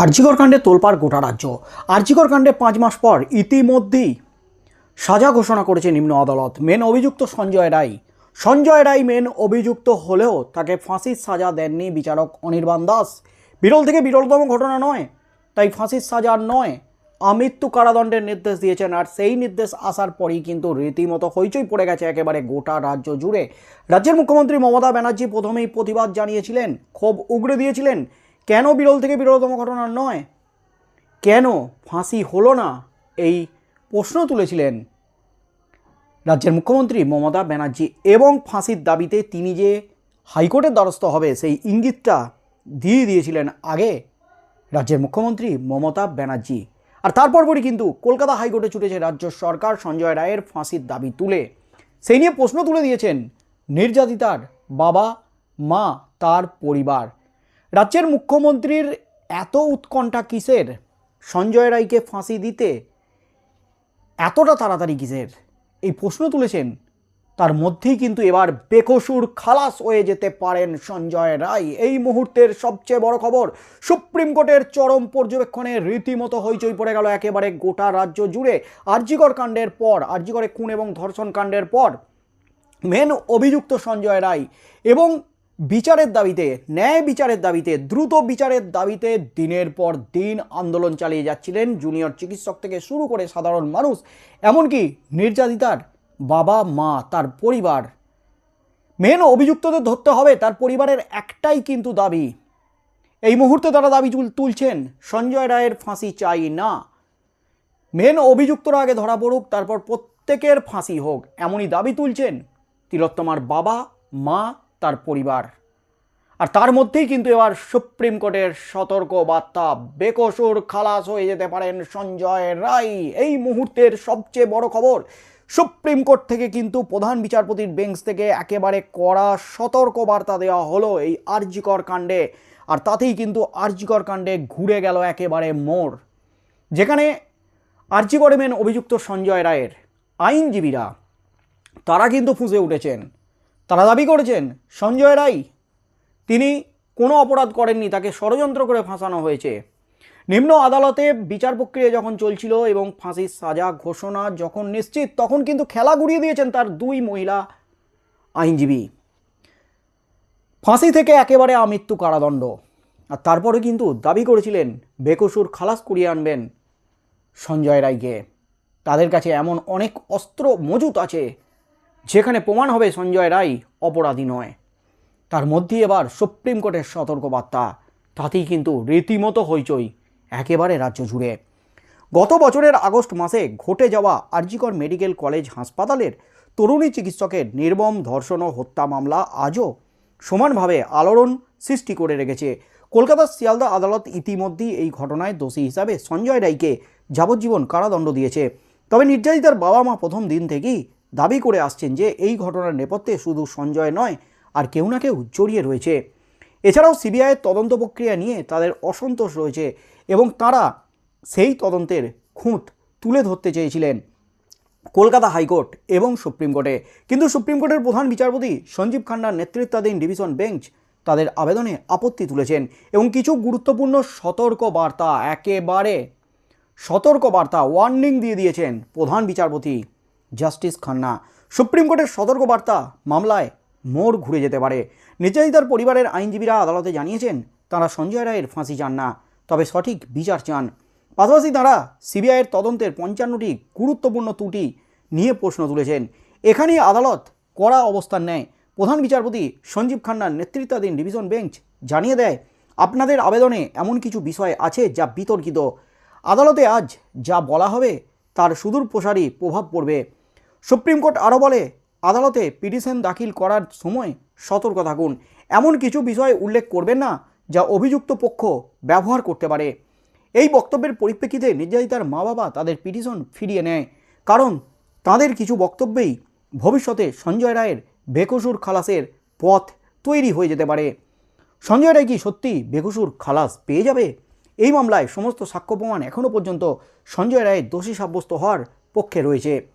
আরজিকর কাণ্ডে তোলপাড় গোটা রাজ্য। আরজিকর কাণ্ডে পাঁচ মাস পর ইতিমধ্যেই সাজা ঘোষণা করেছে নিম্ন আদালত। মেন অভিযুক্ত সঞ্জয় রায়। সঞ্জয় রায় মেন অভিযুক্ত হলেও তাকে ফাঁসির সাজা দেননি বিচারক অনির্বাণ দাস। বিরল থেকে বিরলতম ঘটনা নয়, তাই ফাঁসির সাজা নয়। আমৃত্যু কারাদণ্ডের নির্দেশ দিয়েছেন আর সেই নির্দেশ আসার পরেই কিন্তু রীতিমতো হইচই পড়ে গেছে একেবারে গোটা রাজ্য জুড়ে। রাজ্যের মুখ্যমন্ত্রী মমতা ব্যানার্জি প্রথমেই প্রতিবাদ জানিয়েছিলেন, ক্ষোভ উগড়ে দিয়েছিলেন কেন বিরল থেকে বিরলতম ঘটনা নয়? কেন ফাঁসি হলো না? এই প্রশ্ন তুলেছিলেন রাজ্যের মুখ্যমন্ত্রী মমতা ব্যানার্জি এবং ফাঁসির দাবিতে তিনি যে হাইকোর্টের দ্বারস্থ হবে, সেই ইঙ্গিতটা দিয়ে দিয়েছিলেন আগে রাজ্যের মুখ্যমন্ত্রী মমতা ব্যানার্জি। আর তারপর পরই কিন্তু কলকাতা হাইকোর্টে ছুটেছে রাজ্য সরকার সঞ্জয় রায়ের ফাঁসির দাবি তুলে। সেই নিয়ে প্রশ্ন তুলে দিয়েছেন নির্যাতিতার বাবা, মা, তার পরিবার। রাজ্যের মুখ্যমন্ত্রীর এত উৎকণ্ঠা কিসের? সঞ্জয় রায়কে ফাঁসি দিতে এতটা তাড়াতাড়ি কিসের? এই প্রশ্ন তুলেছেন। তার মধ্যেই কিন্তু এবার বেকসুর খালাস হয়ে যেতে পারেন সঞ্জয় রায়। এই মুহূর্তের সবচেয়ে বড় খবর, সুপ্রিম কোর্টের চরম পর্যবেক্ষণে রীতিমতো হইচই পড়ে গেল একেবারে গোটা রাজ্য জুড়ে। আরজিকর কাণ্ডের পর, আরজিকরে খুন এবং ধর্ষণ কাণ্ডের পর, মেন অভিযুক্ত সঞ্জয় রায় এবং বিচারের দাবিতে, ন্যায় বিচারের দাবিতে, দ্রুত বিচারের দাবিতে দিনের পর দিন আন্দোলন চালিয়ে যাচ্ছিলেন জুনিয়র চিকিৎসক থেকে শুরু করে সাধারণ মানুষ, এমনকি নির্যাতিতার বাবা, মা, তার পরিবার। মেন অভিযুক্তদের ধরতে হবে, তার পরিবারের একটাই কিন্তু দাবি। এই মুহূর্তে তারা দাবি তুলছেন, সঞ্জয় রায়ের ফাঁসি চাই না। মেন অভিযুক্তরা আগে ধরা পড়ুক, তারপর প্রত্যেকের ফাঁসি হোক, এমনই দাবি তুলছেন তিলোত্তমার বাবা, মা তার পরিবার। আর তার মধ্যেই কিন্তু এবার সুপ্রিম কোর্টের সতর্ক বার্তা বেকসুর খালাস হয়ে যেতে পারেন সঞ্জয় রায়। এই মুহূর্তের সবচেয়ে বড় খবর, সুপ্রিম কোর্ট থেকে কিন্তু প্রধান বিচারপতির বেঞ্চ থেকে একেবারে কড়া সতর্ক বার্তা দেওয়া হলো এই আরজিকর কাণ্ডে। আর তাতেই কিন্তু আরজিকর কাণ্ডে ঘুরে গেল একেবারে মোড়। যেখানে আর্জিকরে মেন অভিযুক্ত সঞ্জয় রায়ের আইনজীবীরা, তারা কিন্তু ফুঁসে উঠেছেন। তারা দাবি করেছেন, সঞ্জয় রায়, তিনি কোনো অপরাধ করেননি, তাকে ষড়যন্ত্র করে ফাঁসানো হয়েছে। নিম্ন আদালতে বিচার প্রক্রিয়া যখন চলছিল এবং ফাঁসির সাজা ঘোষণা যখন নিশ্চিত, তখন কিন্তু খেলা ঘুরিয়ে দিয়েছেন তার দুই মহিলা আইনজীবী। ফাঁসি থেকে একেবারে আমৃত্যু কারাদণ্ড। আর তারপরে কিন্তু দাবি করেছিলেন, বেকসুর খালাস করিয়ে আনবেন সঞ্জয় রায়কে। তাদের কাছে এমন অনেক অস্ত্র মজুত আছে যেখানে প্রমাণ হবে সঞ্জয় রায় অপরাধী নয়। তার মধ্যে এবার সুপ্রিম কোর্টের সতর্কবার্তা। তাতেই কিন্তু রীতিমতো হইচই একেবারে রাজ্য জুড়ে। গত বছরের আগস্ট মাসে ঘটে যাওয়া আরজিকর মেডিকেল কলেজ হাসপাতালের তরুণী চিকিৎসকের নির্মম ধর্ষণ ও হত্যা মামলা আজও সমানভাবে আলোড়ন সৃষ্টি করে রেখেছে। কলকাতার শিয়ালদা আদালত ইতিমধ্যেই এই ঘটনায় দোষী হিসাবে সঞ্জয় রায়কে যাবজ্জীবন কারাদণ্ড দিয়েছে। তবে নির্যাতিতার বাবা মা প্রথম দিন থেকেই দাবি করে আসছেন যে এই ঘটনার নেপথ্যে শুধু সঞ্জয় নয়, আর কেউ না কেউ জড়িয়ে রয়েছে। এছাড়াও সিবিআইয়ের তদন্ত প্রক্রিয়া নিয়ে তাদের অসন্তোষ রয়েছে এবং তারা সেই তদন্তের খুঁত তুলে ধরতে চেয়েছিলেন কলকাতা হাইকোর্ট এবং সুপ্রিম কোর্টে। কিন্তু সুপ্রিম কোর্টের প্রধান বিচারপতি সঞ্জীব খান্নার নেতৃত্বাধীন ডিভিশন বেঞ্চ তাদের আবেদনে আপত্তি তুলেছেন এবং কিছু গুরুত্বপূর্ণ সতর্ক বার্তা একেবারে সতর্ক বার্তা ওয়ার্নিং দিয়ে দিয়েছেন প্রধান বিচারপতি। জাস্টিস খান্না। সুপ্রিম কোর্টের সতর্ক বার্তা মামলায় মোড় ঘুরে যেতে পারে। নির্যাতিতার পরিবারের আইনজীবীরা আদালতে জানিয়েছেন, তারা সঞ্জয় রায়ের ফাঁসি চান না, তবে সঠিক বিচার চান। পাশাপাশি তারা সিবিআইয়ের তদন্তের পঞ্চান্নটি গুরুত্বপূর্ণ ত্রুটি নিয়ে প্রশ্ন তুলেছেন। এখানেই আদালত কড়া অবস্থান নেয়। প্রধান বিচারপতি সঞ্জীব খান্নার নেতৃত্বাধীন ডিভিশন বেঞ্চ জানিয়ে দেয়, আপনাদের আবেদনে এমন কিছু বিষয় আছে যা বিতর্কিত। আদালতে আজ যা বলা হবে, তার সুদূর প্রসারী প্রভাব পড়বে। সুপ্রিম কোর্ট আরও বলে, আদালতে পিটিশন দাখিল করার সময় সতর্ক থাকুন। এমন কিছু বিষয় উল্লেখ করবেন না যা অভিযুক্ত পক্ষ ব্যবহার করতে পারে। এই বক্তব্যের পরিপ্রেক্ষিতে নির্যাতিতার মা বাবা তাদের পিটিশন ফিরিয়ে নেয়। কারণ তাদের কিছু বক্তব্যেই ভবিষ্যতে সঞ্জয় রায়ের বেকসুর খালাসের পথ তৈরি হয়ে যেতে পারে। সঞ্জয় রায় কি সত্যি বেকসুর খালাস পেয়ে যাবে? এই মামলায় সমস্ত সাক্ষ্য প্রমাণ এখনও পর্যন্ত সঞ্জয় রায়ের দোষী সাব্যস্ত হওয়ার পক্ষে রয়েছে।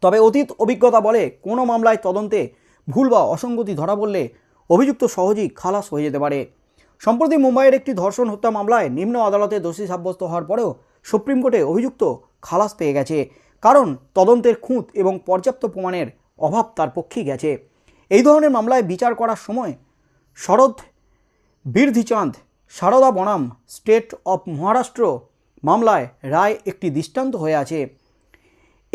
তবে অতীত অভিজ্ঞতা বলে কোনো মামলায় তদন্তে ভুল বা অসঙ্গতি ধরা পড়লে অভিযুক্ত সহজেই খালাস হয়ে যেতে পারে। সম্প্রতি মুম্বাইয়ের একটি ধর্ষণ হত্যা মামলায় নিম্ন আদালতে দোষী সাব্যস্ত হওয়ার পরেও সুপ্রিম কোর্টে অভিযুক্ত খালাস পেয়ে গেছে। কারণ তদন্তের খুঁত এবং পর্যাপ্ত প্রমাণের অভাব তার পক্ষেই গেছে। এই ধরনের মামলায় বিচার করার সময় শরদ বীরধিচাঁদ, সারদা বনাম, স্টেট অফ মহারাষ্ট্র মামলায় রায় একটি দৃষ্টান্ত হয়ে আছে।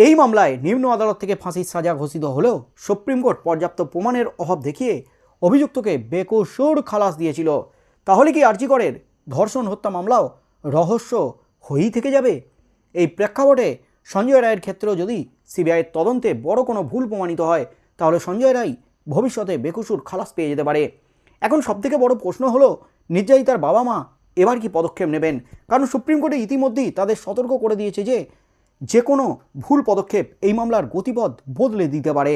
এই মামলায় নিম্ন আদালত থেকে ফাঁসির সাজা ঘোষিত হলেও সুপ্রিম কোর্ট পর্যাপ্ত প্রমাণের অভাব দেখিয়ে অভিযুক্তকে বেকসুর খালাস দিয়েছিল। তাহলে কি আর্জিকরের ধর্ষণ হত্যা মামলাও রহস্য হয়েই থেকে যাবে? এই প্রেক্ষাপটে সঞ্জয় রায়ের ক্ষেত্রেও যদি সিবিআইয়ের তদন্তে বড় কোনো ভুল প্রমাণিত হয়, তাহলে সঞ্জয় রায় ভবিষ্যতে বেকসুর খালাস পেয়ে যেতে পারে। এখন সবথেকে বড় প্রশ্ন হলো, নির্যাতিতার বাবা মা এবার কি পদক্ষেপ নেবেন? কারণ সুপ্রিম কোর্টে ইতিমধ্যেই তাদের সতর্ক করে দিয়েছে যে যে কোনো ভুল পদক্ষেপ এই মামলার গতিপথ বদলে দিতে পারে।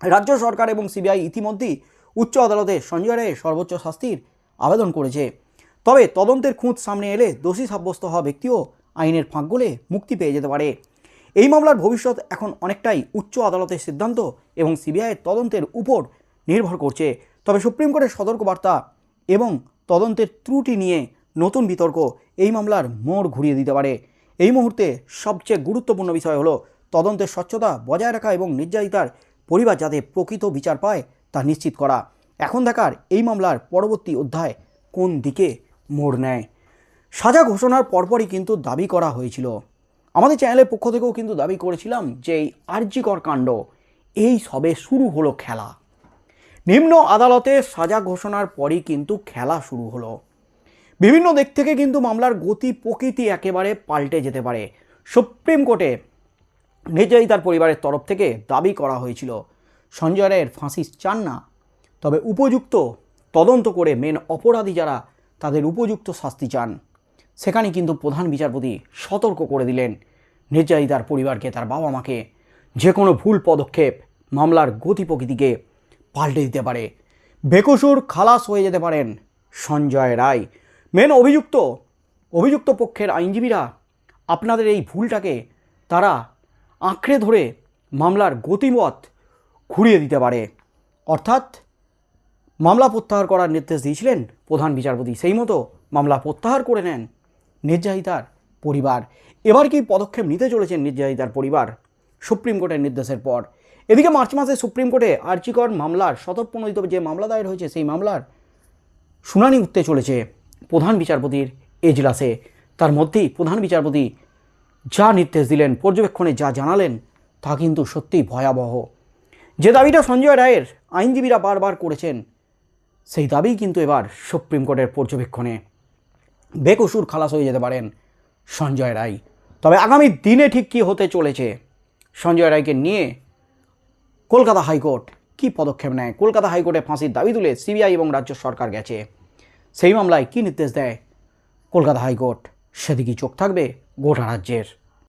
রাজ্য সরকার এবং সিবিআই ইতিমধ্যেই উচ্চ আদালতে সঞ্জয় রায়ের সর্বোচ্চ শাস্তির আবেদন করেছে। তবে তদন্তের খুঁত সামনে এলে দোষী সাব্যস্ত হওয়া ব্যক্তিও আইনের ফাঁক গলে মুক্তি পেয়ে যেতে পারে। এই মামলার ভবিষ্যৎ এখন অনেকটাই উচ্চ আদালতের সিদ্ধান্ত এবং সিবিআইয়ের তদন্তের উপর নির্ভর করছে। তবে সুপ্রিম কোর্টের সতর্কবার্তা এবং তদন্তের ত্রুটি নিয়ে নতুন বিতর্ক এই মামলার মোড় ঘুরিয়ে দিতে পারে। এই মুহূর্তে সবচেয়ে গুরুত্বপূর্ণ বিষয় হলো তদন্তের স্বচ্ছতা বজায় রাখা এবং নির্যাতিতার পরিবার যাতে প্রকৃত বিচার পায় তা নিশ্চিত করা। এখন দেখার এই মামলার পরবর্তী অধ্যায় কোন দিকে মোড় নেয়? সাজা ঘোষণার পরপরই কিন্তু দাবি করা হয়েছিল। আমাদের চ্যানেলের পক্ষ থেকেও কিন্তু দাবি করেছিলাম যে এই আর্যিকর কাণ্ড, এই সবে শুরু হলো খেলা। নিম্ন আদালতে সাজা ঘোষণার পরই কিন্তু খেলা শুরু হলো। বিভিন্ন দিক থেকে কিন্তু মামলার গতি প্রকৃতি একেবারে পাল্টে যেতে পারে। সুপ্রিম কোর্টে নিজেই তার পরিবারের তরফ থেকে দাবি করা হয়েছিল, সঞ্জয় রায়ের ফাঁসি চান না। তবে উপযুক্ত তদন্ত করে মেন অপরাধী যারা, তাদের উপযুক্ত শাস্তি চান। সেখানে কিন্তু প্রধান বিচারপতি সতর্ক করে দিলেন নির্যাতিতার পরিবারকে, তার বাবা মাকে যে কোনো ভুল পদক্ষেপ মামলার গতি প্রকৃতিকে পাল্টে দিতে পারে। বেকসুর খালাস হয়ে যেতে পারেন সঞ্জয় রায়। মেন অভিযুক্ত অভিযুক্ত পক্ষের আইনজীবীরা আপনাদের এই ভুলটাকে তারা আঁকড়ে ধরে মামলার গতিমত ঘুরিয়ে দিতে পারে। অর্থাৎ মামলা প্রত্যাহার করার নির্দেশ দিয়েছিলেন প্রধান বিচারপতি। সেই মতো মামলা প্রত্যাহার করে নেন নির্যাতিতার পরিবার। এবার কি পদক্ষেপ নিতে চলেছেন নির্যাতিতার পরিবার? সুপ্রিম কোর্টের নির্দেশের পর। এদিকে মার্চ মাসে সুপ্রিম কোর্টে আর্চিকর মামলার শতপ্রণোদিত যে মামলা দায়ের হয়েছে, সেই মামলার শুনানি উঠতে চলেছে। প্রধান বিচারপতির এজলাসে। তার মধ্যেই প্রধান বিচারপতি যা নির্দেশ দিলেন, পর্যবেক্ষণে যা জানালেন, তা কিন্তু সত্যিই ভয়াবহ। যে দাবিটা সঞ্জয় রায়ের আইনজীবীরা বারবার করেছেন, সেই দাবি কিন্তু এবার সুপ্রিম কোর্টের পর্যবেক্ষণে। বেকসুর খালাস হয়ে যেতে পারেন সঞ্জয় রায়। তবে আগামী দিনে ঠিক কী হতে চলেছে, সঞ্জয় রায়কে নিয়ে কলকাতা হাইকোর্ট কী পদক্ষেপ নেয়? কলকাতা হাইকোর্টে ফাঁসির দাবি তুলে সিবিআই এবং রাজ্য সরকার গেছে। সেই মামলায় কী নির্দেশ দেয়? Kolkata high court. সেদিকেই চোখ থাকবে গোটা রাজ্যের।